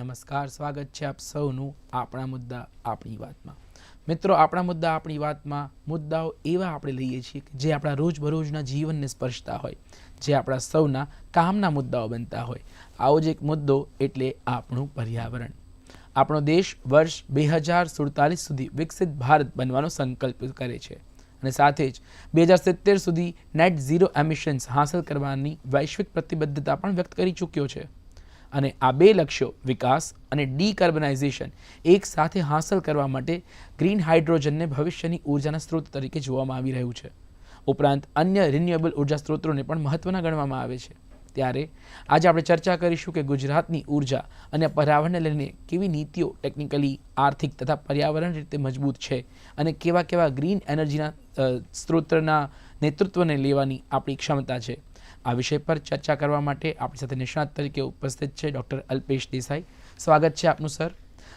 નમસ્કાર, સ્વાગત છે આપ સૌનું આપણા મુદ્દા આપણી વાતમાં. મિત્રો, આપણા મુદ્દા આપણી વાતમાં મુદ્દાઓ એવા આપણે લઈએ છીએ કે જે આપણા રોજબરોજના જીવનને સ્પર્શતા હોય, જે આપણા સૌના કામના મુદ્દાઓ બનતા હોય. આવો જ એક મુદ્દો એટલે આપણું પર્યાવરણ. આપણો દેશ વર્ષ બે હજાર સુડતાલીસ સુધી વિકસિત ભારત બનવાનો સંકલ્પ કરે છે. અને સાથે જ બે હજાર સિત્તેર સુધી નેટ ઝીરો એમિશન્સ હાંસલ કરવાની વૈશ્વિક પ્રતિબદ્ધતા પણ વ્યક્ત કરી ચૂક્યો છે. અને આ બે લક્ષ્યો, વિકાસ અને ડીકાર્બનાઇઝેશન, એક સાથે હાંસલ કરવા માટે ગ્રીન હાઇડ્રોજનને ભવિષ્યની ઉર્જાના સ્ત્રોત તરીકે જોવામાં આવી રહ્યું છે. ઉપરાંત અન્ય રિન્યુએબલ ઊર્જા સ્ત્રોતોને પણ મહત્ત્વના ગણવામાં આવે છે. ત્યારે આજે આપણે ચર્ચા કરીશું કે ગુજરાતની ઊર્જા અને પર્યાવરણને લઈને કેવી નીતિઓ ટેકનિકલી, આર્થિક તથા પર્યાવરણ રીતે મજબૂત છે અને કેવા કેવા ગ્રીન એનર્જીના સ્ત્રોતના નેતૃત્વને લેવાની આપણી ક્ષમતા છે. આ વિષય પર ચર્ચા કરવા માટે આપણી સાથે નિષ્ણાત તરીકે ઉપસ્થિત છે ડૉક્ટર અલ્પેશ દેસાઈ. સ્વાગત છે આપનું, સર.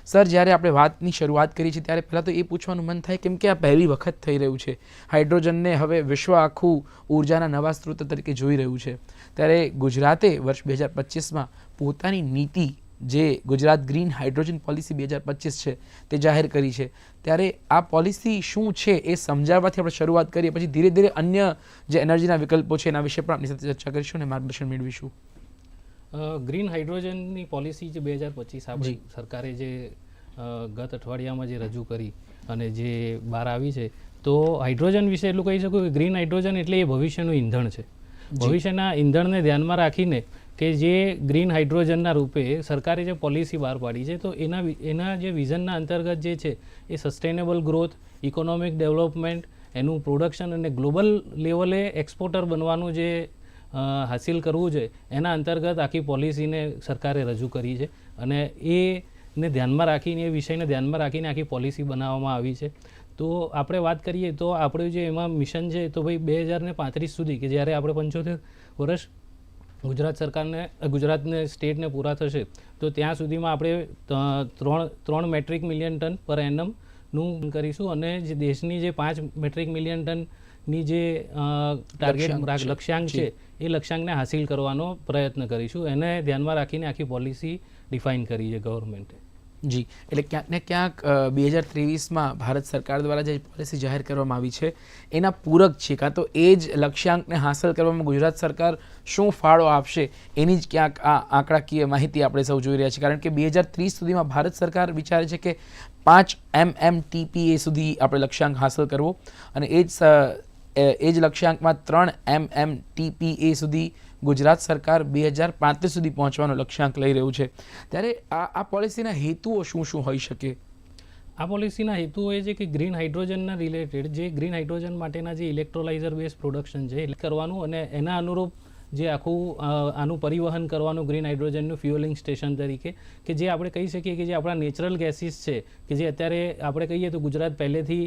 સર, જ્યારે આપણે વાતની શરૂઆત કરી છે, ત્યારે પહેલાં તો એ પૂછવાનું મન થાય, કેમ કે આ પહેલી વખત થઈ રહ્યું છે. હાઇડ્રોજનને હવે વિશ્વ આખું ઉર્જાના નવા સ્ત્રોત તરીકે જોઈ રહ્યું છે. ત્યારે ગુજરાતે વર્ષ બે હજાર પચીસમાં પોતાની નીતિ જે ગુજરાત ગ્રીન હાઇડ્રોજન પોલિસી બે હજાર પચીસ છે તે જાહેર કરી છે. ત્યારે આ પોલિસી શું છે એ સમજાવવાથી આપણે શરૂઆત કરીએ પછી ધીરે ધીરે અન્ય જે એનર્જીના વિકલ્પો છે એના વિશે પણ આપણી સાથે ચર્ચા કરીશું અને માર્ગદર્શન મેળવીશું. ગ્રીન હાઇડ્રોજનની પોલિસી જે બે હજાર પચીસ આપણી સરકારે જે ગત અઠવાડિયામાં જે રજૂ કરી અને જે બહાર આવી છે તો હાઇડ્રોજન વિશે એટલું કહી શકું કે ગ્રીન હાઇડ્રોજન એટલે એ ભવિષ્યનું ઈંધણ છે. ભવિષ્યના ઈંધણને ધ્યાનમાં રાખીને કે જે ગ્રીન હાઇડ્રોજનના રૂપે સરકારે જે પોલિસી બહાર પાડી છે, તો એના એના જે વિઝનના અંતર્ગત જે છે, એ સસ્ટેનેબલ ગ્રોથ ઇકોનોમિક ડેવલપમેન્ટ એનું પ્રોડક્શન અને ગ્લોબલ લેવલે એક્સપોર્ટર બનવાનું જે હાસિલ કરવું છે, એના અંતર્ગત આખી પોલિસીને સરકારે રજૂ કરી છે. અને એને ધ્યાનમાં રાખીને, એ વિષયને ધ્યાનમાં રાખીને આખી પોલિસી બનાવવામાં આવી છે. તો આપણે વાત કરીએ તો આપણું જે એમાં મિશન છે તો ભાઈ બે હજારને પાંત્રીસ સુધી, કે જ્યારે આપણે પંચોતેર વર્ષ ગુજરાત સરકારને ગુજરાતને સ્ટેટને પૂરા થશે તો ત્યાં સુધીમાં આપણે ત્રણ ત્રણ મેટ્રિક મિલિયન ટન પર એનમનું કરીશું અને જે દેશની જે પાંચ મેટ્રિક મિલિયન ટનની જે ટાર્ગેટ લક્ષ્યાંક છે. એ લક્ષ્યાંકને હાસિલ કરવાનો પ્રયત્ન કરીશું એને ધ્યાનમાં રાખીને આખી પોલિસી ડિફાઇન કરી છે ગવર્મેન્ટે જી. એટલે ક્યાંક ને ક્યાંક બે હજાર ત્રેવીસમાં ભારત સરકાર દ્વારા જે પોલિસી જાહેર કરવામાં આવી છે, એના પૂરક છે. કાં તો એ જ લક્ષ્યાંકને હાંસલ કરવામાં ગુજરાત સરકાર શું ફાળો આપશે, એની જ ક્યાંક આ આંકડાકીય માહિતી આપણે સૌ જોઈ રહ્યા છીએ. કારણ કે બે હજાર ત્રીસ સુધીમાં ભારત સરકાર વિચારે છે કે પાંચ એમ એમ ટીપીએ સુધી આપણે લક્ષ્યાંક હાંસલ કરવો અને એ જ એ જ લક્ષ્યાંકમાં ત્રણ એમ એમ ટીપીએ સુધી ગુજરાત સરકાર બે હજાર પાંત્રીસ સુધી પહોંચવાનો લક્ષ્યાંક લઈ રહ્યું છે. ત્યારે આ આ પોલિસીના હેતુઓ શું શું હોઈ શકે? આ પોલિસીના હેતુઓ એ છે કે ગ્રીન હાઇડ્રોજનના રિલેટેડ જે ગ્રીન હાઇડ્રોજન માટેના જે ઇલેક્ટ્રોલાઇઝર બેઝ પ્રોડક્શન છે, એ કરવાનું અને એના અનુરૂપ જે આખું આનું પરિવહન કરવાનું ગ્રીન હાઇડ્રોજનનું ફ્યુઅલિંગ સ્ટેશન તરીકે, કે જે આપણે કહી શકીએ કે જે આપણા નેચરલ ગેસીસ છે, કે જે અત્યારે આપણે કહીએ તો ગુજરાત પહેલેથી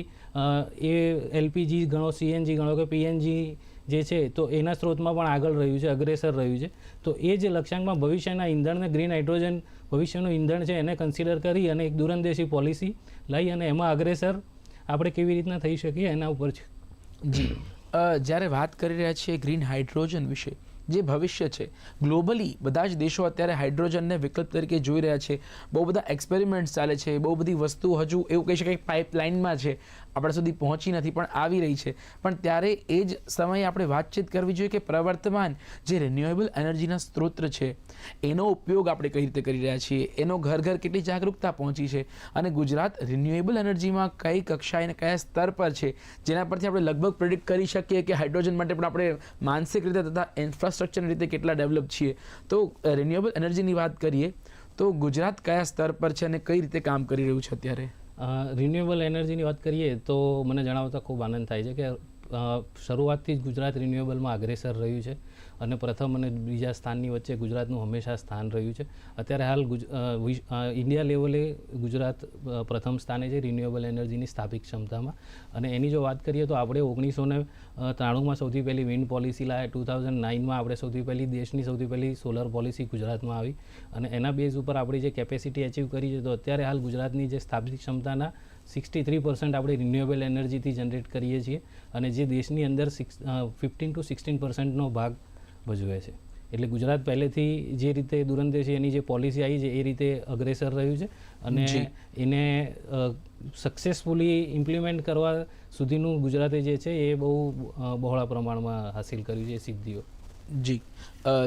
એ એલપીજી ગણો, સીએનજી ગણો કે પીએનજી જે છે, તો એના સ્ત્રોતમાં પણ આગળ રહ્યું છે, અગ્રેસર રહ્યું છે. તો એ જે લક્ષ્યાંકમાં ભવિષ્યના ઈંધણને ગ્રીન હાઇડ્રોજન, ભવિષ્યનું ઈંધણ છે, એને કન્સિડર કરી અને એક દૂરંદેશી પોલિસી લઈ અને એમાં અગ્રેસર આપણે કેવી રીતના થઈ શકીએ એના ઉપર છે. જી. જ્યારે વાત કરી રહ્યા છીએ ગ્રીન હાઇડ્રોજન વિશે જે ભવિષ્ય છે. ગ્લોબલી બધા જ દેશો અત્યારે હાઇડ્રોજનને વિકલ્પ તરીકે જોઈ રહ્યા છે. બહુ બધા એક્સપેરિમેન્ટ્સ ચાલે છે. બહુ બધી વસ્તુ હજુ એવું કહી શકાય પાઇપલાઇનમાં છે. આપણા સુધી પહોંચી નથી, પણ આવી રહી છે. પણ ત્યારે એ જ સમયે આપણે વાતચીત કરવી જોઈએ કે પ્રવર્તમાન જે રિન્યુએબલ એનર્જીના સ્ત્રોત છે, એનો ઉપયોગ આપણે કઈ રીતે કરી રહ્યા છીએ? એનો ઘર ઘર કેટલી જાગૃતતા પહોંચી છે? અને ગુજરાત રિન્યુએબલ એનર્જીમાં કઈ કક્ષાએ અને કયા સ્તર પર છે? જેના પરથી આપણે લગભગ પ્રિડિક્ટ કરી શકીએ કે હાઇડ્રોજન માટે પણ આપણે માનસિક રીતે તથા ઇન્ફ્રાસ્ટ્રક્ચરની રીતે કેટલા ડેવલપ છીએ. તો રિન્યુએબલ એનર્જીની વાત કરીએ, તો ગુજરાત કયા સ્તર પર છે અને કઈ રીતે કામ કરી રહ્યું છે અત્યારે? રિન્યુએબલ એનર્જીની વાત કરીએ, તો મને જણાવતા ખૂબ આનંદ થાય છે કે શરૂઆતથી જ ગુજરાત રિન્યુએબલમાં અગ્રેસર રહ્યું છે. અને પ્રથમ અને બીજા સ્થાનની વચ્ચે ગુજરાતનું હંમેશા સ્થાન રહ્યું છે. અત્યારે હાલ ઇન્ડિયા લેવલે ગુજરાત પ્રથમ સ્થાને છે રિન્યુએબલ એનર્જીની સ્થાપિત ક્ષમતામાં. અને એની જો વાત કરીએ તો આપણે ઓગણીસો ને ત્રાણુંમાં સૌથી પહેલી વિન્ડ પોલિસી લાવ્યા ટુ થાઉઝન્ડ નાઇનમાં આપણે સૌથી પહેલી દેશની સૌથી પહેલી સોલર પોલિસી ગુજરાતમાં આવી. અને એના બેઝ ઉપર આપણી જે કેપેસિટી અચીવ કરી છે તો અત્યારે હાલ ગુજરાતની જે સ્થાપિત ક્ષમતાના સિક્સટી થ્રી પર્સન્ટ આપણે રિન્યુએબલ એનર્જીથી જનરેટ કરીએ છીએ. અને જે દેશની અંદર સિક્સ ફિફ્ટીન ટુ સિક્સટીન પર્સન્ટનો ભાગ ભજવે છે. એટલે ગુજરાત પહેલેથી જે રીતે દૂરંદેશી એની જે પોલિસી આવી છે એ રીતે અગ્રેસર રહ્યું છે અને એને સક્સેસફુલી ઇમ્પ્લિમેન્ટ કરવા સુધીનું ગુજરાતે જે છે એ બહુ બહોળા પ્રમાણમાં હાસિલ કર્યું છે સિદ્ધિઓ. જી.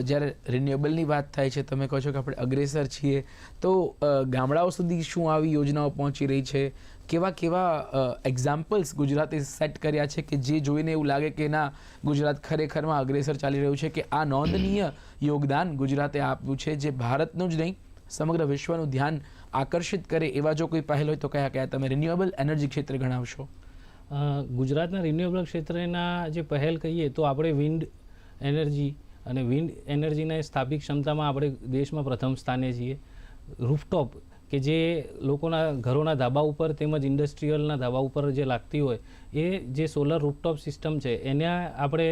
જ્યારે રિન્યુએબલની વાત થાય છે તમે કહો છો કે આપણે અગ્રેસર છીએ તો ગામડાઓ સુધી શું આવી યોજનાઓ પહોંચી રહી છે? કેવા કેવા એક્ઝામ્પલ્સ ગુજરાતે સેટ કર્યા છે કે જે જોઈને એવું લાગે કે ના, ગુજરાત ખરેખરમાં અગ્રેસર ચાલી રહ્યું છે કે આ નોંધનીય યોગદાન ગુજરાતે આપ્યું છે જે ભારતનું જ નહીં, સમગ્ર વિશ્વનું ધ્યાન આકર્ષિત કરે એવા જો કોઈ પહેલ હોય તો કયા કયા તમે રિન્યુએબલ એનર્જી ક્ષેત્રે ગણાવશો? ગુજરાતના રિન્યુએબલ ક્ષેત્રના જે પહેલ કહીએ તો આપણે વિન્ડ એનર્જી અને વિન્ડ એનર્જીના સ્થાપિત ક્ષમતામાં આપણે દેશમાં પ્રથમ સ્થાને છીએ. રૂફટોપ કે જે લોકોના ઘરોના ધાબા ઉપર તેમજ ઇન્ડસ્ટ્રીયલના ધાબા ઉપર જે લાગતી હોય, એ જે સોલર રૂપટોપ સિસ્ટમ છે, એના આપણે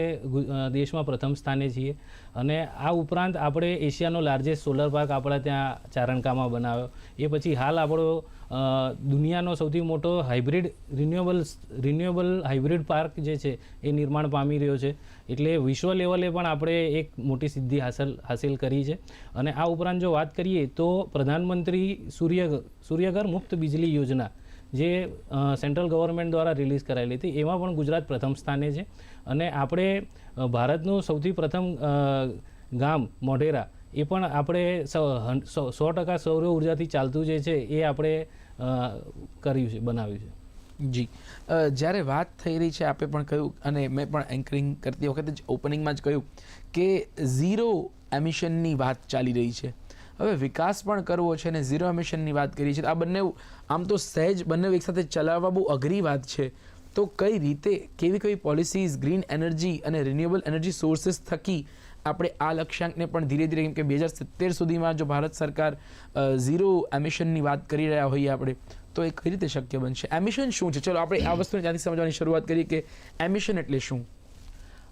દેશમાં પ્રથમ સ્થાને છીએ. અને આ ઉપરાંત આપણે એશિયાનો લાર્જેસ્ટ સોલર પાર્ક આપણા ત્યાં ચારણકામાં બનાવ્યો. એ પછી હાલ આપણો દુનિયાનો સૌથી મોટો hybrid renewable renewable hybrid park જે છે, એ નિર્માણ પામી રહ્યો છે. એટલે વિશ્વ લેવલે પણ આપણે એક મોટી સિદ્ધિ હાંસલ, હાસિલ કરી છે. અને આ ઉપરાંત જો વાત કરીએ તો પ્રધાનમંત્રી સૂર્ય, સૂર્યઘર મુક્ત બિજલી યોજના જે સેન્ટ્રલ ગવર્મેન્ટ દ્વારા રિલીઝ કરાયેલી હતી, એમાં પણ ગુજરાત પ્રથમ સ્થાને છે. અને આપણે ભારતનું સૌથી પ્રથમ ગામ મોઢેરા એ પણ આપણે સો ટકા સૌર ઉર્જાથી ચાલતું જે છે એ આપણે કર્યું છે, બનાવ્યું છે. જી. જ્યારે વાત થઈ રહી છે, આપે પણ કહ્યું, અને મેં પણ એન્કરિંગ કરતી વખતે જ ઓપનિંગમાં જ કહ્યું કે ઝીરો એમિશનની વાત ચાલી રહી છે. હવે વિકાસ પણ કરવો છે અને ઝીરો એમિશનની વાત કરી છે આ બંને, આમ તો સહેજ બંને એકસાથે ચલાવવા બહુ અઘરી વાત છે. તો કઈ રીતે, કેવી કેવી પોલિસીઝ ગ્રીન એનર્જી અને રિન્યુએબલ એનર્જી સોર્સિસ થકી આપણે આ લક્ષ્યાંકને પણ ધીરે ધીરે કેમ કે બે હજાર સિત્તેર સુધીમાં જો ભારત સરકાર ઝીરો એમિશનની વાત કરી રહ્યા હોઈએ આપણે, તો એ કઈ રીતે શક્ય બનશે? એમિશન શું છે? ચલો, આપણે આ વસ્તુને ત્યાંથી સમજવાની શરૂઆત કરીએ કે એમિશન એટલે શું?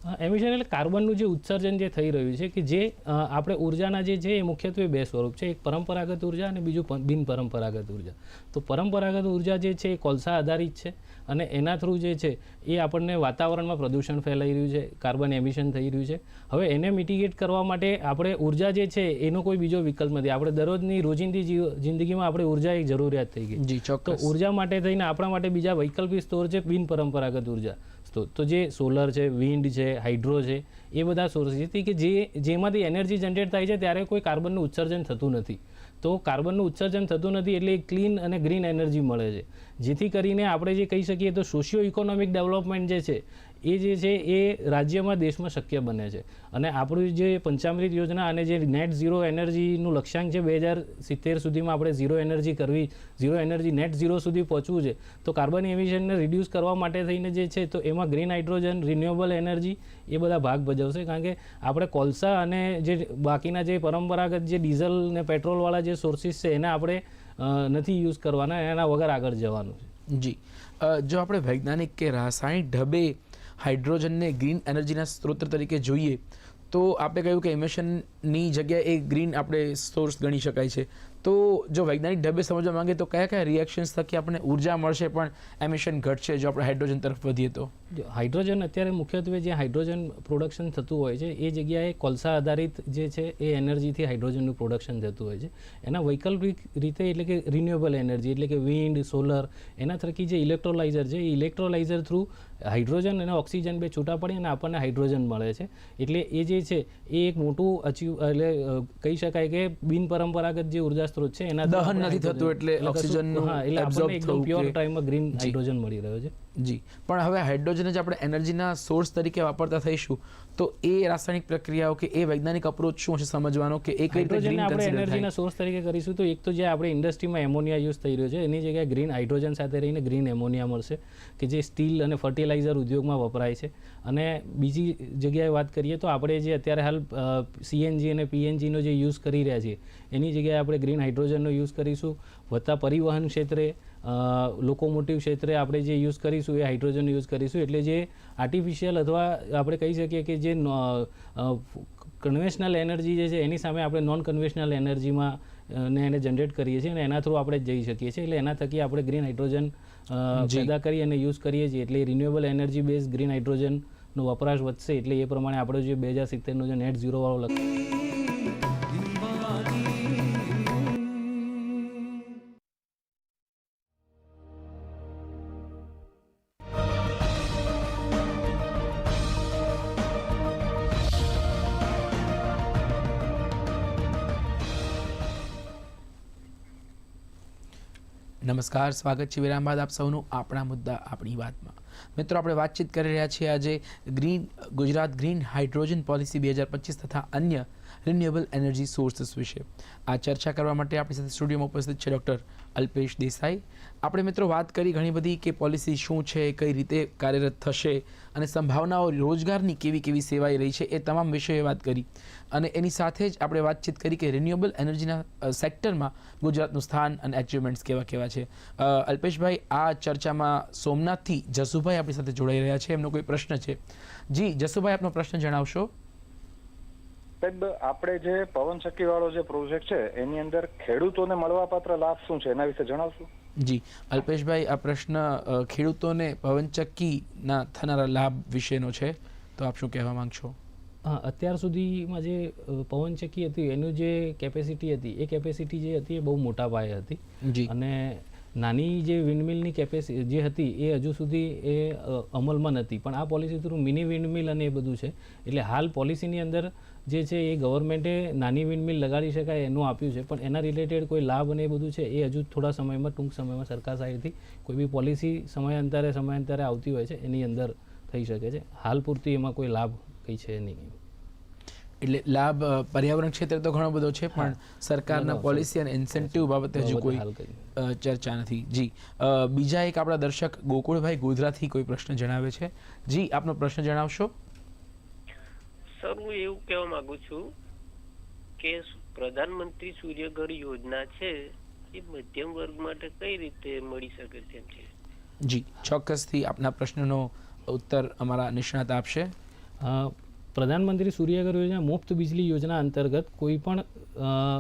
એમિશન એટલે કાર્બનનું જે ઉત્સર્જન જે થઈ રહ્યું છે કે જે આપણે ઉર્જાના જે છે એ મુખ્યત્વે બે સ્વરૂપ છે. એક પરંપરાગત ઊર્જા અને બીજું બિનપરંપરાગત બિન પરંપરાગત ઊર્જા. તો પરંપરાગત ઊર્જા જે છે એ કોલસા આધારિત છે અને એના થ્રુ જે છે એ આપણને વાતાવરણમાં પ્રદૂષણ ફેલાઈ રહ્યું છે કાર્બન એમિશન થઈ રહ્યું છે. હવે એને મિટિગેટ કરવા માટે આપણે ઊર્જા જે છે એનો કોઈ બીજો વિકલ્પ નથી. આપણે દરરોજની રોજિંદી જિંદગીમાં આપણે ઊર્જા એક જરૂરિયાત થઈ ગઈ તો ચોક્કસ. ઊર્જા માટે થઈને આપણા માટે બીજા વૈકલ્પિક સ્ત્રોત છે બિન પરંપરાગત ઊર્જા. સ્ત્રોત તો જે સોલર છે વિન્ડ છે હાઇડ્રો છે, એ બધા સોર્સિસ કે જે, જેમાંથી એનર્જી જનરેટ થાય છે, ત્યારે કોઈ કાર્બનનું ઉત્સર્જન થતું નથી. તો કાર્બનનું ઉત્સર્જન થતું નથી એટલે ક્લીન અને ગ્રીન એનર્જી મળે છે. જેથી કરીને આપણે જે કહી શકીએ તો સોશિયો ઇકોનોમિક ડેવલપમેન્ટ જે છે એ જે છે એ રાજ્યમાં, દેશમાં શક્ય બને છે. અને આપણું જે પંચામૃત યોજના અને જે નેટ ઝીરો એનર્જીનું લક્ષ્યાંક છે બે હજાર સિત્તેર સુધીમાં આપણે ઝીરો એનર્જી કરવી, ઝીરો એનર્જી નેટ ઝીરો સુધી પહોંચવું છે, તો કાર્બન એમિશનને રિડ્યુસ કરવા માટે થઈને જે છે, તો એમાં ગ્રીન હાઇડ્રોજન રિન્યુએબલ એનર્જી એ બધા ભાગ ભજવશે. કારણ કે આપણે કોલસા અને જે બાકીના જે પરંપરાગત જે ડીઝલ ને પેટ્રોલવાળા જે સોર્સિસ છે, એને આપણે નથી યુઝ કરવાના, એના વગર આગળ જવાનું છે. જી. જો આપણે વૈજ્ઞાનિક કે રાસાયણિક ઢબે હાઇડ્રોજનને ગ્રીન એનર્જીના સ્ત્રોત તરીકે જોઈએ, તો આપણે કહ્યું કે એમિશનની જગ્યાએ એ ગ્રીન આપણે સોર્સ ગણી શકાય છે. તો જો વૈજ્ઞાનિક ઢબે સમજવા માંગે તો કયા કયા રિએક્શન્સ થકી આપણને ઊર્જા મળશે પણ એમિશન ઘટશે જો આપણે હાઇડ્રોજન તરફ વધીએ તો? હાઇડ્રોજન અત્યારે મુખ્યત્વે જે હાઇડ્રોજન પ્રોડક્શન થતું હોય છે, એ જગ્યાએ કોલસા આધારિત જે છે એ એનર્જીથી હાઇડ્રોજનનું પ્રોડક્શન થતું હોય છે. એના વૈકલ્પિક રીતે એટલે કે રિન્યુએબલ એનર્જી, એટલે કે વિન્ડ, સોલર, એના થકી જે ઇલેક્ટ્રોલાઇઝર છે, એ ઇલેક્ટ્રોલાઇઝર થ્રુ હાઇડ્રોજન અને ઓક્સિજન બે છૂટા પડી અને આપણને હાઇડ્રોજન મળે છે. એટલે એ જે છે એ એક મોટું અચીવ એટલે કહી શકાય કે બિન પરંપરાગત જે ઊર્જા સ્ત્રોત છે એના દહન નથી થતું એટલે ઓક્સિજન હા, એટલે આપણને એકદમ પ્યોર ટાઈમમાં ગ્રીન હાઇડ્રોજન મળી રહ્યો છે. જી. પણ હવે હાઇડ્રોજન જ આપણે એનર્જીના સોર્સ તરીકે વાપરતા થઈશું. તો એ રાસાયણિક પ્રક્રિયાઓ કે એ વૈજ્ઞાનિક અપ્રોચ શું છે સમજવાનો કે એ કઈ રીતે આપણે એનર્જીના સોર્સ તરીકે કરીશું તો એક તો જે આપણે ઇન્ડસ્ટ્રીમાં એમોનિયા યુઝ થઈ રહ્યો છે એની જગ્યાએ ગ્રીન હાઇડ્રોજન સાથે રહીને ગ્રીન એમોનિયા મળશે કે જે સ્ટીલ અને ફર્ટિલાઇઝર ઉદ્યોગમાં વપરાય છે. અને બીજી જગ્યાએ વાત કરીએ તો આપણે જે અત્યારે હાલ સીએનજી અને પીએનજીનો જે યુઝ કરી રહ્યા છીએ એની જગ્યાએ આપણે ગ્રીન હાઇડ્રોજનનો યુઝ કરીશું વધતા પરિવહન ક્ષેત્રે લોકોમોટિવ ક્ષેત્રે આપણે જે યુઝ કરીશું એ હાઇડ્રોજન યુઝ કરીશું એટલે જે આર્ટિફિશિયલ અથવા આપણે કહી શકીએ કે જે કન્વેશનલ એનર્જી જે છે એની સામે આપણે નોન કન્વેશનલ એનર્જીમાં ને એને જનરેટ કરીએ છીએ અને એના થ્રુ આપણે જઈ શકીએ છીએ. એટલે એના થકી આપણે ગ્રીન હાઇડ્રોજન. પેદા કરી અને યુઝ કરીએ છીએ. એટલે રિન્યુએબલ એનર્જી બેઝ ગ્રીન હાઇડ્રોજનનો વપરાશ વધશે. એટલે એ પ્રમાણે આપણો જે બે હજાર સિત્તેરનો જે નેટ ઝીરો વાળો નમસ્કાર, સ્વાગત છે વિરામ બાદ આપ સૌનું આપણા મુદ્દા આપણી વાતમાં. મિત્રો, આપણે વાતચીત કરી રહ્યા છીએ આજે green, Gujarat green hydrogen policy બે હજાર પચીસ તથા અન્ય રિન્યુએબલ એનર્જી સોર્સિસ વિશે. આ ચર્ચા કરવા માટે આપણી સાથે સ્ટુડિયોમાં ઉપસ્થિત છે ડૉક્ટર અલ્પેશ દેસાઈ. આપણે મિત્રો વાત કરી ઘણી બધી કે પોલિસી શું છે, કઈ રીતે કાર્યરત થશે અને સંભાવનાઓ રોજગારની કેવી કેવી સેવાઈ રહી છે એ તમામ વિષયોએ વાત કરી. અને એની સાથે જ આપણે વાતચીત કરી કે રિન્યુએબલ એનર્જીના સેક્ટરમાં ગુજરાતનું સ્થાન અને એચિવમેન્ટ્સ કેવા કેવા છે. અલ્પેશભાઈ, આ ચર્ચામાં સોમનાથથી જસુભાઈ આપણી સાથે જોડાઈ રહ્યા છે, એમનો કોઈ પ્રશ્ન છે. જી, જસુભાઈ, આપનો પ્રશ્ન જણાવશો. સાહેબ આપણે જે પવન ચક્કી વાળો જે પ્રોજેક્ટ છે એની અંદર ખેડૂતોને મળવાપાત્ર લાભ શું છે? એના વિશે જણાવશો? જી અલ્પેશભાઈ આ પ્રશ્ન ખેડૂતોને પવનચક્કીના થનારા લાભ વિશેનો છે તો આપ શું કહેવા માંગશો? હા અત્યાર સુધીમાં જે પવનચક્કી હતી એનું જે કેપેસિટી હતી એ કેપેસિટી જે હતી એ બહુ મોટા પાયે હતી. અને નાની જે વિન્ડમિલની કેપેસિટી જે હતી એ હજુ સુધી એ અમલમાં નથી. પણ આ પોલિસી થ્રુ મિની વિન્ડમિલ અને એ બધું છે. એટલે હાલ પોલિસીની અંદર જે છે એ ગવર્મેન્ટે નાની વિન્ડમિલ લગાડી શકાય એનું આપ્યું છે. પણ એના રિલેટેડ કોઈ લાભ અને એ બધું છે એ હજુ થોડા સમયમાં, ટૂંક સમયમાં સરકાર સાઈડથી કોઈ બી પોલિસી સમયાંતરે સમયાંતરે આવતી હોય છે, એની અંદર થઈ શકે છે. હાલ પૂરતી એમાં કોઈ લાભ કંઈ છે નહીં. એટલે લાભ પર્યાવરણ ક્ષેત્રે તો ઘણો બધો છે પણ સરકારના પોલિસી અને ઇન્સેન્ટિવ બાબતે હજુ કોઈ ચર્ચા નથી. જી બીજા એક આપણા દર્શક ગોકુળભાઈ ગોધરાથી કોઈ પ્રશ્ન જણાવે છે? જી આપનો પ્રશ્ન જણાવશો. સર હું એવું કહેવા માંગુ છું કે પ્રધાનમંત્રી સૂર્યઘર યોજના છે એ મધ્યમ વર્ગ માટે કઈ રીતે મળી શકે તેમ છે? જી ચોક્કસથી આપના પ્રશ્નનો ઉત્તર અમારા નિષ્ણાત આપશે. પ્રધાનમંત્રી સૂર્યઘર યોજના મુફ્ત વીજળી યોજના અંતર્ગત કોઈ પણ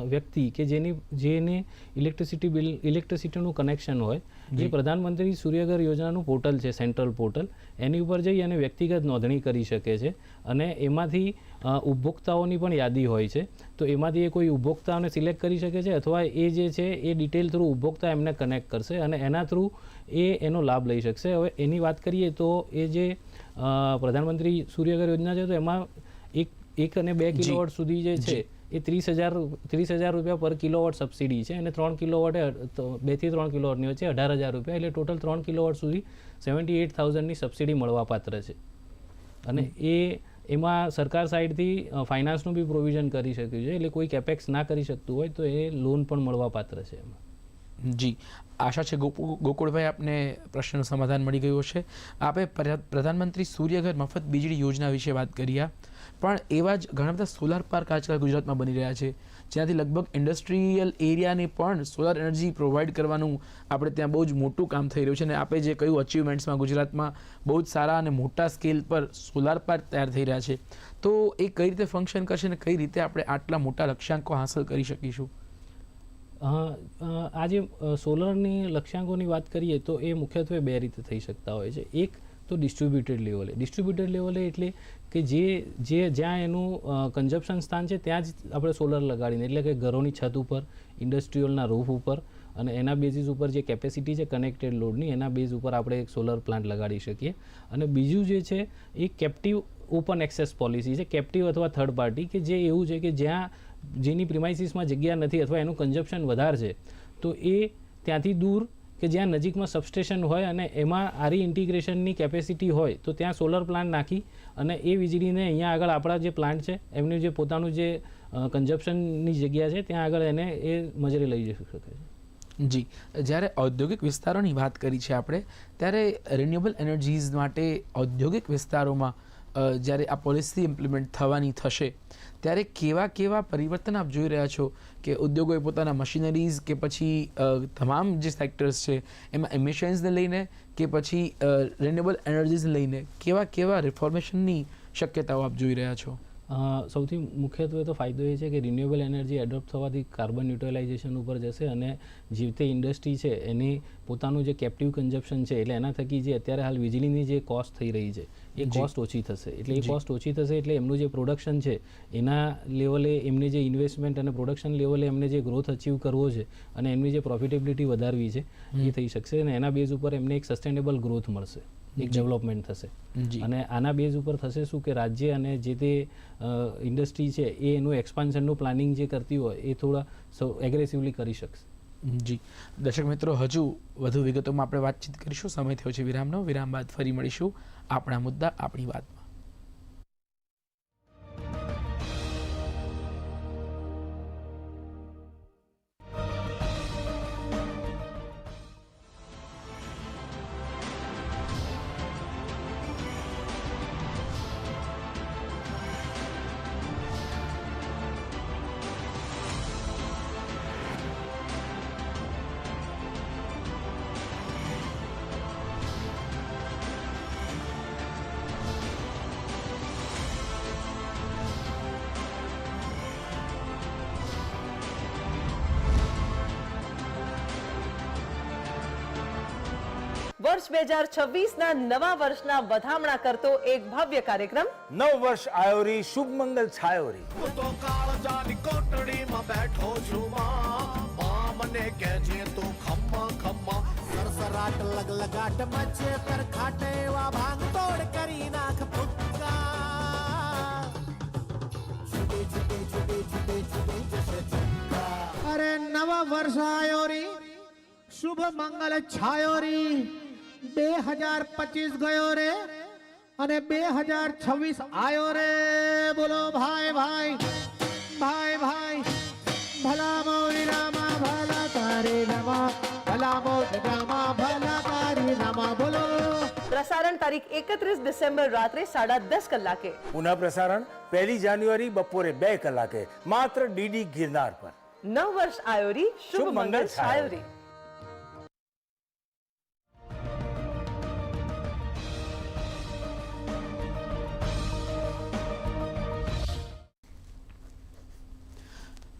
વ્યક્તિ કે જેની જેને ઇલેક્ટ્રિસિટી બિલ ઇલેક્ટ્રિસિટીનું કનેક્શન હોય જે પ્રધાનમંત્રી સૂર્યઘર યોજનાનું પોર્ટલ છે સેન્ટ્રલ પોર્ટલ એની ઉપર જઈ અને વ્યક્તિગત નોંધણી કરી શકે છે. અને એમાંથી ઉપભોક્તાઓની પણ યાદી હોય છે. તો એમાંથી એ કોઈ ઉપભોક્તાઓને સિલેક્ટ કરી શકે છે અથવા એ જે છે એ ડિટેલ થ્રુ ઉપભોક્તા એમને કનેક્ટ કરશે અને એના થ્રુ એ એનો લાભ લઈ શકશે. હવે એની વાત કરીએ તો એ જે પ્રધાનમંત્રી સૂર્યઘર યોજના છે તો એમાં એક એક અને બે કિલોવોટ સુધી જે છે એ ત્રીસ હજાર ત્રીસ હજાર રૂપિયા પર કિલોવોટ સબસિડી છે અને ત્રણ કિલોવોટે બેથી ત્રણ કિલોવોટની વચ્ચે અઢાર હજાર રૂપિયા એટલે ટોટલ ત્રણ કિલોવોટ સુધી સેવન્ટી એટ થાઉઝન્ડની સબસિડી મળવાપાત્ર છે. અને એ એમાં સરકાર સાઈડથી ફાઇનાન્સનું બી પ્રોવિઝન કરી શક્યું છે. એટલે કોઈ કેપેક્સ ના કરી શકતું હોય તો એ લોન પણ મળવાપાત્ર છે એમાં. જી. આશા છે ગોકુ- ગોકુળભાઈ, આપને પ્રશ્નનું સમાધાન મળી ગયું છે આપે પ્ર- પ્રધાનમંત્રી સૂર્યઘર મફત વીજળી યોજના વિશે વાત કરી પણ એવા જ ઘણા બધા સોલાર પાર્ક આજકાલ ગુજરાતમાં બની રહ્યા છે. જેનાથી લગભગ ઇન્ડસ્ટ્રીયલ એરિયાને પણ સોલાર એનર્જી પ્રોવાઈડ કરવાનું આપણે ત્યાં બહુ જ મોટું કામ થઈ રહ્યું છે અને આપણે જે કહ્યું અચીવમેન્ટ્સમાં ગુજરાતમાં બહુ જ સારા અને મોટા સ્કેલ પર સોલાર પાર્ક તૈયાર થઈ રહ્યા છે. તો એ કઈ રીતે ફંક્શન કરશે અને કઈ રીતે આપણે આટલા મોટા લક્ષ્યાંકો હાંસલ કરી શકીશું? અ, અ, આ જે અ, સોલરની લક્ષ્યાંકોની વાત કરીએ તો એ મુખ્યત્વે બે રીતે થઈ શકતા હોય છે. એક તો ડિસ્ટ્રીબ્યુટેડ લેવલે ડિસ્ટ્રીબ્યુટેડ લેવલે એટલે કે જે જે જ્યાં એનું કન્ઝપ્શન સ્થાન છે, ત્યાં જ આપણે સોલર લગાડીને, એટલે કે ઘરોની છત ઉપર ઇન્ડસ્ટ્રીયલના રૂફ ઉપર અને એના બેઝિસ ઉપર જે કેપેસિટી છે કનેક્ટેડ લોડની એના બેઝ ઉપર આપણે એક સોલર પ્લાન્ટ લગાડી શકીએ. અને બીજું જે છે, એ કેપ્ટિવ ઓપન એક્સેસ પોલિસી છે કેપ્ટિવ અથવા થર્ડ પાર્ટી કે જે એવું છે કે જ્યાં જેની પ્રિમાઇસીસમાં જગ્યા નથી અથવા એનું કન્ઝપ્શન વધારે છે, તો એ ત્યાંથી દૂર કે જ્યાં નજીકમાં સબસ્ટેશન હોય અને એમાં આરી ઇન્ટિગ્રેશનની કેપેસિટી હોય, તો ત્યાં સોલર પ્લાન્ટ નાખી અને એ વીજળીને અહીંયા આગળ આપણા જે પ્લાન્ટ છે, એમનું જે પોતાનું જે કન્ઝપ્શનની જગ્યા છે, ત્યાં આગળ એને એ મજરે લઈ જઈ શકે છે. જી. જ્યારે ઔદ્યોગિક વિસ્તારોની વાત કરી છે આપણે, ત્યારે રિન્યુએબલ એનર્જીઝ માટે ઔદ્યોગિક વિસ્તારોમાં જ્યારે આ પોલિસી ઇમ્પ્લિમેન્ટ થવાની થશે ત્યારે કેવા કેવા પરિવર્તન આપ જોઈ રહ્યા છો કે ઉદ્યોગોએ પોતાના મશીનરીઝ કે પછી તમામ જે સેક્ટર્સ છે, એમાં એમિશન્સને લઈને કે પછી રિન્યુએબલ એનર્જીઝને લઈને કેવા કેવા રિફોર્મેશનની શક્યતાઓ આપ જોઈ રહ્યા છો? સૌથી મુખ્યત્વે તો ફાયદો એ છે કે રિન્યુએબલ એનર્જી એડોપ્ટ થવાથી કાર્બન ન્યુટ્રલાઇઝેશન ઉપર જશે અને જીવતે ઇન્ડસ્ટ્રી છે એની પોતાનું જે કેપ્ટિવ કન્ઝપ્શન છે એટલે એના થકી જે અત્યારે હાલ વીજળીની જે કોસ્ટ થઈ રહી છે એ કોસ્ટ ઓછી થશે. એટલે એ કોસ્ટ ઓછી થશે એટલે એમનું જે પ્રોડક્શન છે એના લેવલે એમને જે ઇન્વેસ્ટમેન્ટ અને પ્રોડક્શન લેવલે એમને જે ગ્રોથ અચીવ કરવો છે અને એમની જે પ્રોફિટેબિલિટી વધારવી છે એ થઈ શકશે અને એના બેઝ ઉપર એમને એક સસ્ટેનેબલ ગ્રોથ મળશે. એક ડેવલપમેન્ટ થશે. અને આના બેઝ ઉપર થશે શું કે રાજ્ય અને જે તે ઇન્ડસ્ટ્રી છે એ એનું એક્સપાન્શનનું પ્લાનિંગ જે કરતી હોય એ થોડા સૌ એગ્રેસિવલી કરી શકશે. જી. દર્શક મિત્રો હજુ વધુ વિગતોમાં આપણે વાતચીત કરીશું. સમય થયો છે વિરામનો. વિરામ બાદ ફરી મળીશું. આપણા મુદ્દા આપણી વાતમાં વર્ષ બે હજાર છવ્વીસના નવા વર્ષના વધામણા કરતો એક ભવ્ય કાર્યક્રમ. નવ વર્ષ આયોરી શુભ મંગલ છાયોરી. હું તો કાળજાની કોટડીમાં બેઠો છું માં. માં મને કહેજે તું ખમ્મા ખમ્મા. સરસરાટ લગલગાટ મચે પર એવા ભાંગ તોડ કરી નાખ ફુક્કા છૂટે છૂટે છૂટે છૂટે છૂટે જશે ચક્કા અરે નવા વર્ષ આયોરી શુભ મંગલ છાયો રી બે હજાર પચીસ ગયો રે અને બે હજાર છવ્વીસ આવ્યો રે. બોલો ભાઈ ભાઈ ભાઈ ભાઈ ભલા મોરી રામા ભલા તારે નમા ભલા મોરી રામા ભલા તારી નમા બોલો. પ્રસારણ તારીખ એકત્રીસ ડિસેમ્બર રાત્રે સાડા દસ કલાકે. પુનઃ પ્રસારણ પહેલી જાન્યુઆરી બપોરે બે કલાકે. માત્ર ડીડી ગિરનાર પર. નવ વર્ષ આયોરી શુભ મંગલ છાયોરી.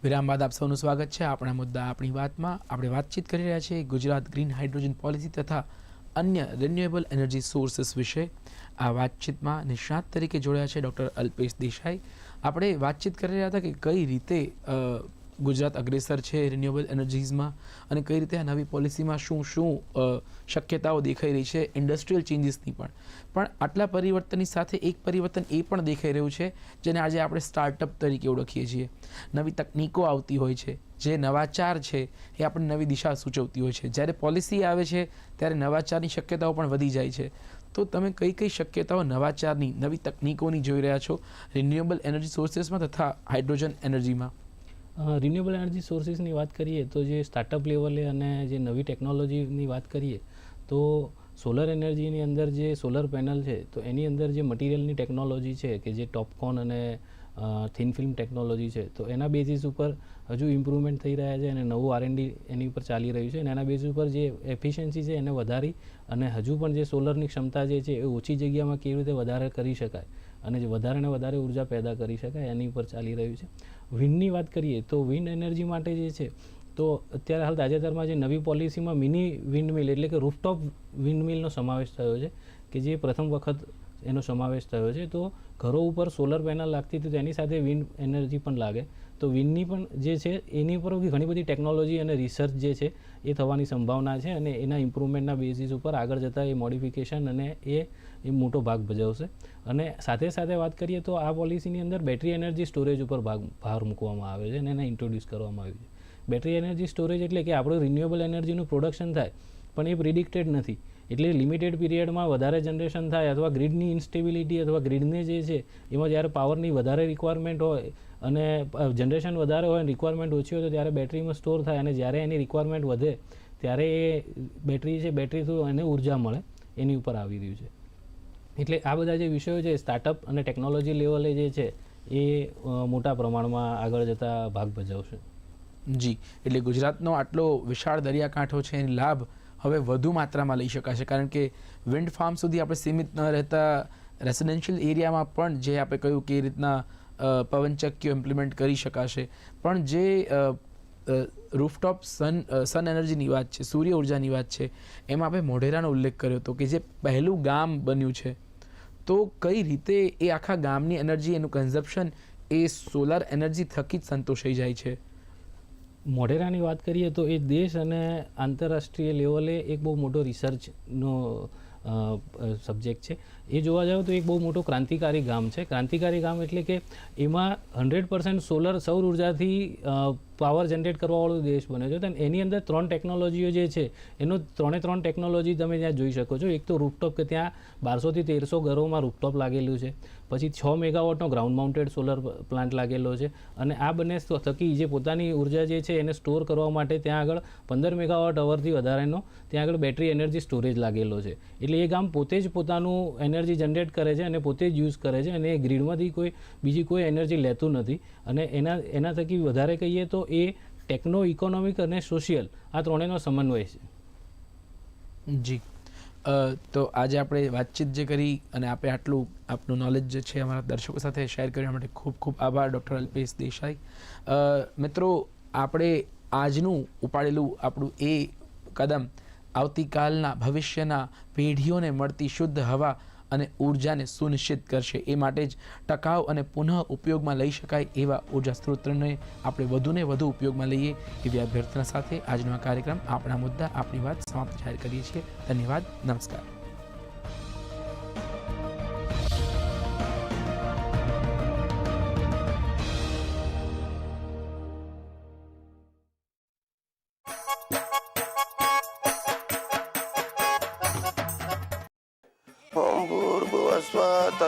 વિરામ બાદ આપ સૌનું સ્વાગત છે. આપણા મુદ્દા, આપણી વાતમાં આપણે વાતચીત કરી રહ્યા છીએ ગુજરાત ગ્રીન હાઇડ્રોજન પોલિસી તથા અન્ય રિન્યુએબલ એનર્જી સોર્સિસ વિશે. આ વાતચીતમાં નિષ્ણાત તરીકે જોડાયા છે ડૉક્ટર અલ્પેશ દેસાઈ. આપણે વાતચીત કરી રહ્યા હતા કે કઈ રીતે ગુજરાત અગ્રેસર છે રિન્યુએબલ એનર્જીઝમાં અને કઈ રીતે આ નવી પોલિસીમાં શું શું શક્યતાઓ દેખાઈ રહી છે ઇન્ડસ્ટ્રીયલ ચેન્જીસની પણ. પણ આટલા પરિવર્તનની સાથે એક પરિવર્તન એ પણ દેખાઈ રહ્યું છે, જેને આજે આપણે સ્ટાર્ટઅપ તરીકે ઓળખીએ છીએ. નવી તકનીકો આવતી હોય છે, જે નવાચાર છે, એ આપણને નવી દિશા સૂચવતી હોય છે. જ્યારે પોલિસી આવે છે, ત્યારે નવાચારની શક્યતાઓ પણ વધી જાય છે. તો તમે કઈ કઈ શક્યતાઓ નવાચારની નવી તકનીકોની જોઈ રહ્યા છો? રિન્યુએબલ એનર્જી સોર્સિસમાં તથા હાઇડ્રોજન એનર્જીમાં રિન્યુએબલ એનર્જી સોર્સિસની વાત કરીએ તો જે સ્ટાર્ટઅપ લેવલે અને જે નવી ટેકનોલોજીની વાત કરીએ તો સોલર એનર્જીની અંદર જે સોલર પેનલ છે, તો એની અંદર જે મટીરિયલની ટેકનોલોજી છે કે જે ટોપકોન અને થિન ફિલ્મ ટેકનોલોજી છે, તો એના બેઝિસ ઉપર હજુ ઇમ્પ્રુવમેન્ટ થઈ રહ્યા છે અને નવું આરએનડી એની ઉપર ચાલી રહ્યું છે અને એના બેઝિસ ઉપર જે એફિશિયન્સી છે એને વધારી અને હજુ પણ જે સોલરની ક્ષમતા જે છે એ ઓછી જગ્યામાં કેવી રીતે વધારે કરી શકાય અને જે વધારે ને વધારે ઊર્જા પેદા કરી શકાય એની ઉપર ચાલી રહ્યું છે. વિન્ડની વાત કરીએ તો વિન્ડ એનર્જી માટે જે છે, તો અત્યારે હાલ તાજેતરમાં જે નવી પોલિસીમાં મિની વિન્ડ મિલ એટલે કે રૂફટોપ વિન્ડમિલનો સમાવેશ થયો છે, કે જે પ્રથમ વખત એનો સમાવેશ થયો છે, તો ઘરો ઉપર સોલર પેનલ લાગતી હતી તો એની સાથે વિન્ડ એનર્જી પણ લાગે. તો વિન્ડની પણ જે છે, એની ઉપર બી ઘણી બધી ટેકનોલોજી અને રિસર્ચ જે છે એ થવાની સંભાવના છે અને એના ઇમ્પ્રુવમેન્ટના બેઝિસ ઉપર આગળ જતાં એ મોડિફિકેશન અને એ એ મોટો ભાગ ભજવશે. અને સાથે સાથે વાત કરીએ તો આ પોલિસીની અંદર બેટરી એનર્જી સ્ટોરેજ ઉપર ભાગ, ભાર મૂકવામાં આવે છે અને એને ઇન્ટ્રોડ્યુસ કરવામાં આવ્યું છે. બેટરી એનર્જી સ્ટોરેજ એટલે કે આપણું રિન્યુએબલ એનર્જીનું પ્રોડક્શન થાય, પણ એ પ્રિડિક્ટેડ નથી. એટલે લિમિટેડ પીરિયડમાં વધારે જનરેશન થાય અથવા ગ્રીડની ઇન્સ્ટેબિલિટી અથવા ગ્રીડને જે છે, એમાં જ્યારે પાવરની વધારે રિક્વાયરમેન્ટ હોય અને જનરેશન વધારે હોય રિક્વાયરમેન્ટ ઓછી હોય તો ત્યારે બેટરીમાં સ્ટોર થાય અને જ્યારે એની રિક્વાયરમેન્ટ વધે, ત્યારે એ બેટરી છે બેટરી થ્રુ એને ઊર્જા મળે, એની ઉપર આવી રહ્યું છે. એટલે આ બધા જે વિષયો છે સ્ટાર્ટઅપ અને ટેકનોલોજી લેવલે જે છે, એ મોટા પ્રમાણમાં આગળ જતા ભાગ ભજવશે. જી, એટલે ગુજરાતનો આટલો વિશાળ દરિયાકાંઠો છે, એની લાભ હવે વધુ માત્રામાં લઈ શકાશે. કારણ કે વિન્ડ ફાર્મ સુધી આપણે સીમિત ન રહેતા રેસિડેન્શિયલ એરિયામાં પણ જે આપણે કહ્યું કે એ રીતના પવનચક્કીઓ ઇમ્પ્લિમેન્ટ કરી શકાશે. પણ જે રૂફટોપ સન સન એનર્જીની વાત છે, સૂર્ય ઉર્જાની વાત છે, એમાં આપણે મોઢેરાનો ઉલ્લેખ કર્યો હતો કે જે પહેલું ગામ બન્યું છે તો કઈ રીતે એ આખા ગામની એનર્જી, એનું કન્ઝપ્શન એ સોલાર એનર્જી થકી જ સંતોષાઈ જાય છે? મોઢેરાની વાત કરીએ તો એ દેશ અને આંતરરાષ્ટ્રીય લેવલે એક બહુ મોટો રિસર્ચનો સબ્જેક્ટ છે. એ જોવા જાવ તો એક બહુ મોટો ક્રાંતિકારી ગામ છે. ક્રાંતિકારી ગામ એટલે કે એમાં હંડ્રેડ પર્સન્ટ સોલર સૌર ઉર્જાથી પાવર જનરેટ કરવાવાળો દેશ બને છે. તો એની અંદર ત્રણ ટેકનોલોજીઓ જે છે, એનો ત્રણે ત્રણ ટેકનોલોજી તમે ત્યાં જોઈ શકો છો. એક તો રૂપટોપ કે ત્યાં બારસોથી તેરસો ઘરોમાં રૂપટોપ લાગેલું છે. પછી છ મેગાવોટનો ગ્રાઉન્ડ માઉન્ટેડ સોલર પ્લાન્ટ લાગેલો છે. અને આ બંને થકી જે પોતાની ઊર્જા જે છે એને સ્ટોર કરવા માટે ત્યાં આગળ પંદર મેગાવોટ અવરથી વધારેનો, ત્યાં આગળ બેટરી એનર્જી સ્ટોરેજ લાગેલો છે. એટલે એ ગામ પોતે જ પોતાનું એનર્જી જનરેટ કરે છે અને પોતે જ યુઝ કરે છે અને એ ગ્રીડમાંથી કોઈ બીજી કોઈ એનર્જી લેતું નથી. અને એના એના થકી વધારે કહીએ તો એ ટેકનો ઇકોનોમિક અને સોશિયલ આ ત્રણેયનો સમન્વય છે. જી. તો આજે આપણે વાતચીત જે કરી અને આપણે આટલું આપનું નોલેજ જે છે અમારા દર્શકો સાથે શેર કરવા માટે ખૂબ ખૂબ આભાર ડૉક્ટર અલ્પેશ દેસાઈ. મિત્રો, આપણે આજનું ઉપાડેલું આપણું એ કદમ આવતીકાલના ભવિષ્યના પેઢીઓને મળતી શુદ્ધ હવા અને ઉર્જાને સુનિશ્ચિત કરશે. એ માટે જ ટકાઉ અને પુનઃ ઉપયોગમાં લઈ શકાય એવા ઊર્જા સ્ત્રોતને આપણે વધુને વધુ ઉપયોગમાં લઈએ એવી અભ્યર્થના સાથે આજનો આ કાર્યક્રમ, આપણા મુદ્દા, આપણી વાત સમાપ્ત જાહેર કરીએ છીએ. ધન્યવાદ, નમસ્કાર.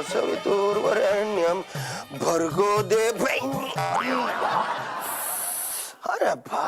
સવિતુર્વરેણ્યમ ભર્ગો દે અરે ભા